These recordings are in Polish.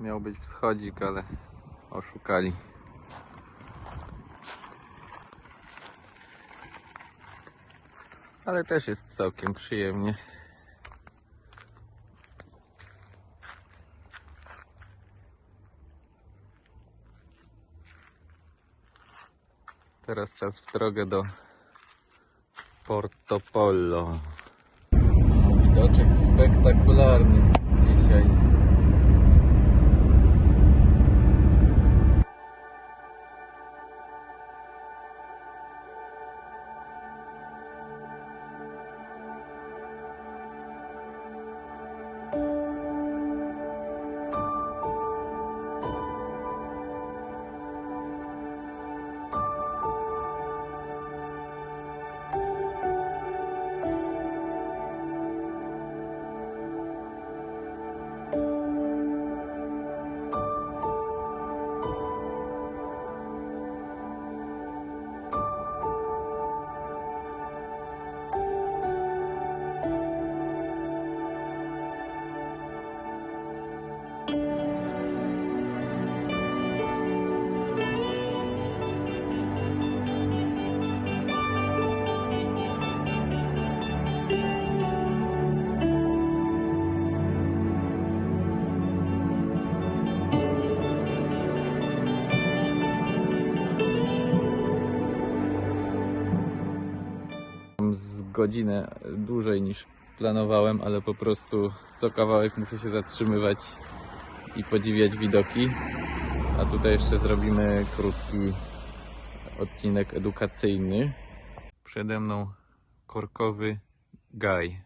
Miał być wschodzik, ale oszukali. Ale też jest całkiem przyjemnie. Teraz czas w drogę do Porto Polo. No, widoczek spektakularny dzisiaj. Godzinę dłużej niż planowałem, ale po prostu co kawałek muszę się zatrzymywać i podziwiać widoki. A tutaj jeszcze zrobimy krótki odcinek edukacyjny. Przede mną korkowy gaj.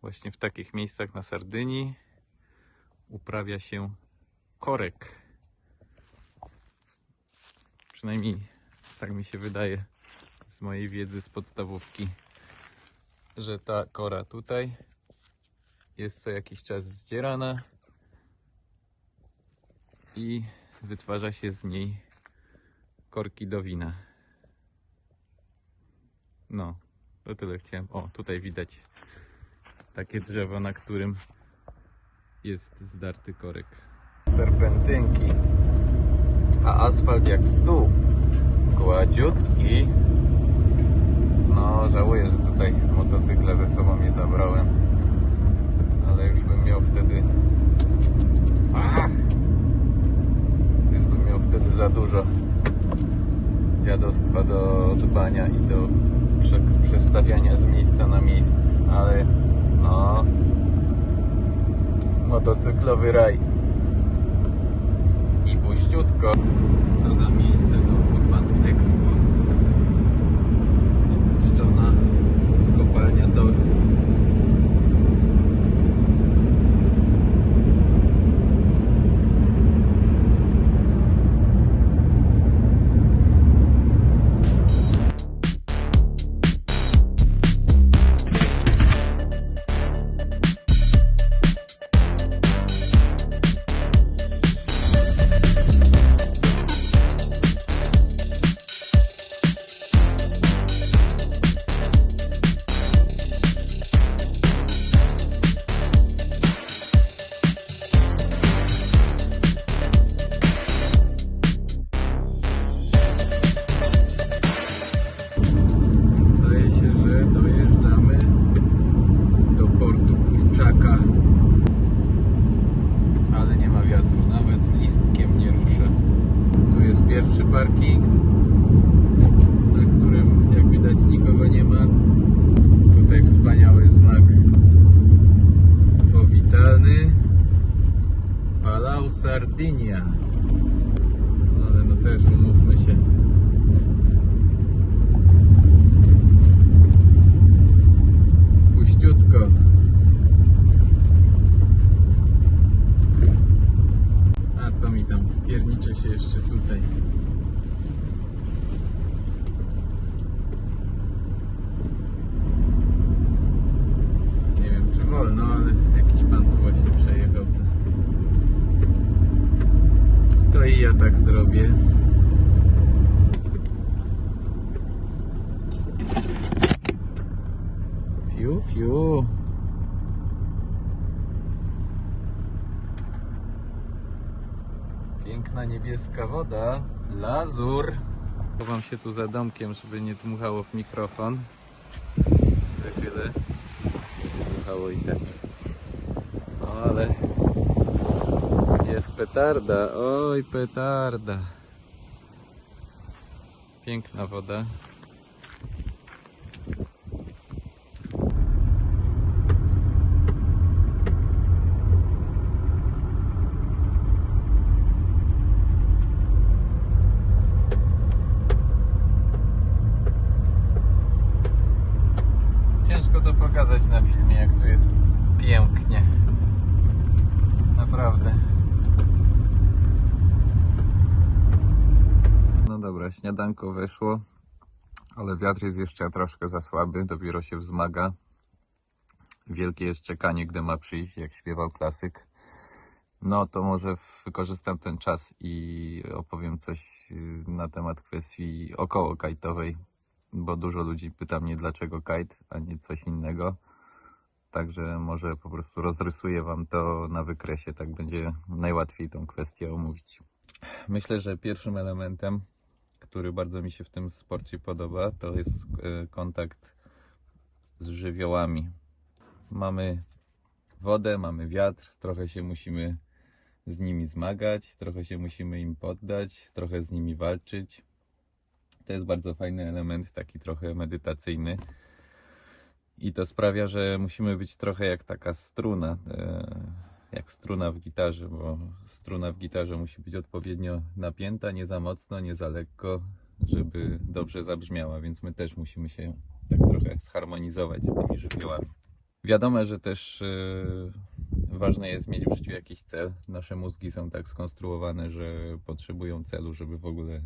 Właśnie w takich miejscach na Sardynii uprawia się korek. Przynajmniej tak mi się wydaje z mojej wiedzy z podstawówki, że ta kora tutaj jest co jakiś czas zdzierana i wytwarza się z niej korki do wina. No, to tyle chciałem. O, tutaj widać takie drzewo, na którym jest zdarty korek. Serpentynki, a asfalt jak stół. Gładziutki. No, żałuję, że tutaj motocykla ze sobą nie zabrałem. Ale już bym miał wtedy. Już bym miał wtedy za dużo dziadostwa do dbania i do prze- przestawiania z miejsca na miejsce. Ale no. Motocyklowy raj. I puściutko. Co za miejsce do Urban Expo pierwszy parking, na którym jak widać nikogo nie ma. Tutaj wspaniały znak powitalny. Palau Sardinia. Ale no też umówmy się. puściutko. A co mi tam wpiernicze się jeszcze tutaj. Nie wiem czy wolno, ale jakiś pan tu właśnie przejechał. To, to i ja tak zrobię. Fiu, fiu. Piękna niebieska woda. Lazur. Chowam się tu za domkiem, żeby nie dmuchało w mikrofon. Wychylę. Dmuchało i tak. No ale jest petarda. Oj, petarda. Piękna woda. Ciężko to pokazać na filmie, jak tu jest pięknie. Naprawdę. No dobra, śniadanko weszło, ale wiatr jest jeszcze troszkę za słaby, dopiero się wzmaga. Wielkie jest czekanie, gdy ma przyjść, jak śpiewał klasyk. No to może wykorzystam ten czas i opowiem coś y, na temat kwestii około kajtowej, bo dużo ludzi pyta mnie dlaczego kite, a nie coś innego. Także może po prostu rozrysuję Wam to na wykresie, tak będzie najłatwiej tą kwestię omówić. Myślę, że pierwszym elementem, który bardzo mi się w tym sporcie podoba, to jest e, kontakt z żywiołami. Mamy wodę, mamy wiatr, trochę się musimy z nimi zmagać, trochę się musimy im poddać, trochę z nimi walczyć. To jest bardzo fajny element, taki trochę medytacyjny. I to sprawia, że musimy być trochę jak taka struna, e, jak struna w gitarze, bo struna w gitarze musi być odpowiednio napięta, nie za mocno, nie za lekko, żeby dobrze zabrzmiała, więc my też musimy się tak trochę zharmonizować z tymi żywiołami. Wiadomo, że też e, ważne jest mieć w życiu jakiś cel. Nasze mózgi są tak skonstruowane, że potrzebują celu, żeby w ogóle e,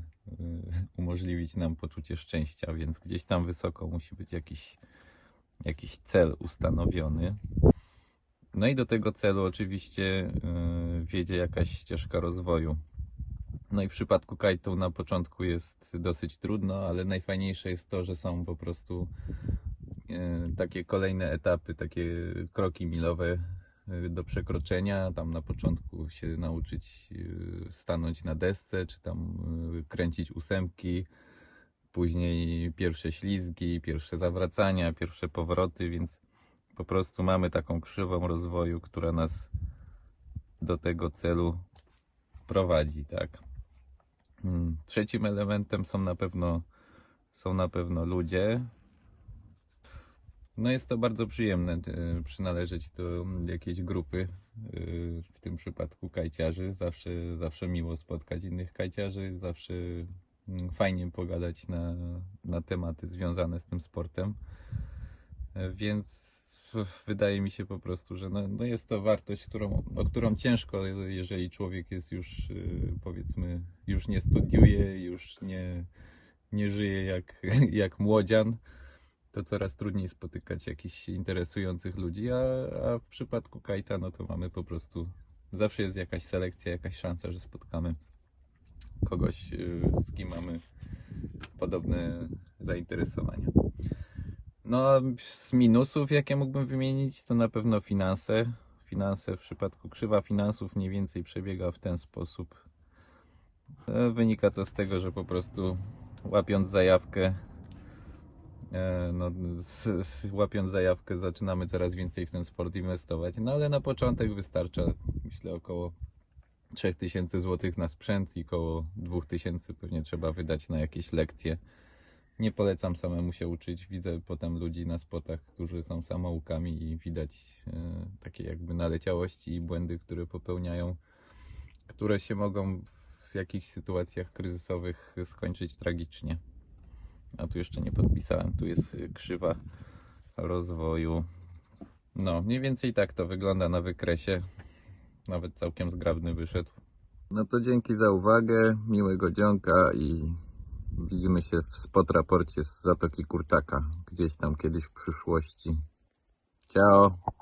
umożliwić nam poczucie szczęścia, więc gdzieś tam wysoko musi być jakiś, jakiś cel ustanowiony. No i do tego celu oczywiście e, wiedzie jakaś ścieżka rozwoju. No i w przypadku kajtu na początku jest dosyć trudno, ale najfajniejsze jest to, że są po prostu e, takie kolejne etapy, takie kroki milowe do przekroczenia. Tam na początku się nauczyć e, stanąć na desce, czy tam e, kręcić ósemki. Później pierwsze ślizgi, pierwsze zawracania, pierwsze powroty, więc po prostu mamy taką krzywą rozwoju, która nas do tego celu prowadzi, tak. Mm, Trzecim elementem są na pewno są na pewno ludzie. No jest to bardzo przyjemne e, przynależeć do jakiejś grupy, e, w tym przypadku kajciarzy. Zawsze, zawsze miło spotkać innych kajciarzy, zawsze mm, fajnie pogadać na, na tematy związane z tym sportem. E, Więc wydaje mi się po prostu, że no, no jest to wartość, którą, o którą ciężko, jeżeli człowiek jest już powiedzmy, już nie studiuje, już nie, nie żyje jak, jak młodzian, to coraz trudniej spotykać jakichś interesujących ludzi, a, a w przypadku kajta, no to mamy po prostu, zawsze jest jakaś selekcja, jakaś szansa, że spotkamy kogoś, y, z kim mamy podobne zainteresowania. No, z minusów, jakie mógłbym wymienić, to na pewno finanse. Finanse w przypadku krzywa finansów mniej więcej przebiega w ten sposób. E, Wynika to z tego, że po prostu łapiąc zajawkę, no, s, s, łapiąc zajawkę, zaczynamy coraz więcej w ten sport inwestować. No ale na początek wystarcza, myślę, około 3000 zł na sprzęt i około 2000 pewnie trzeba wydać na jakieś lekcje. Nie polecam samemu się uczyć. Widzę potem ludzi na spotach, którzy są samoukami i widać e, takie jakby naleciałości i błędy, które popełniają, które się mogą w jakichś sytuacjach kryzysowych skończyć tragicznie. A tu jeszcze nie podpisałem. Tu jest y, krzywa rozwoju. No, mniej więcej tak to wygląda na wykresie. Nawet całkiem zgrabny wyszedł. No to dzięki za uwagę, miłego dzionka i widzimy się w spot raporcie z Zatoki Kurczaka, gdzieś tam kiedyś w przyszłości. Ciao!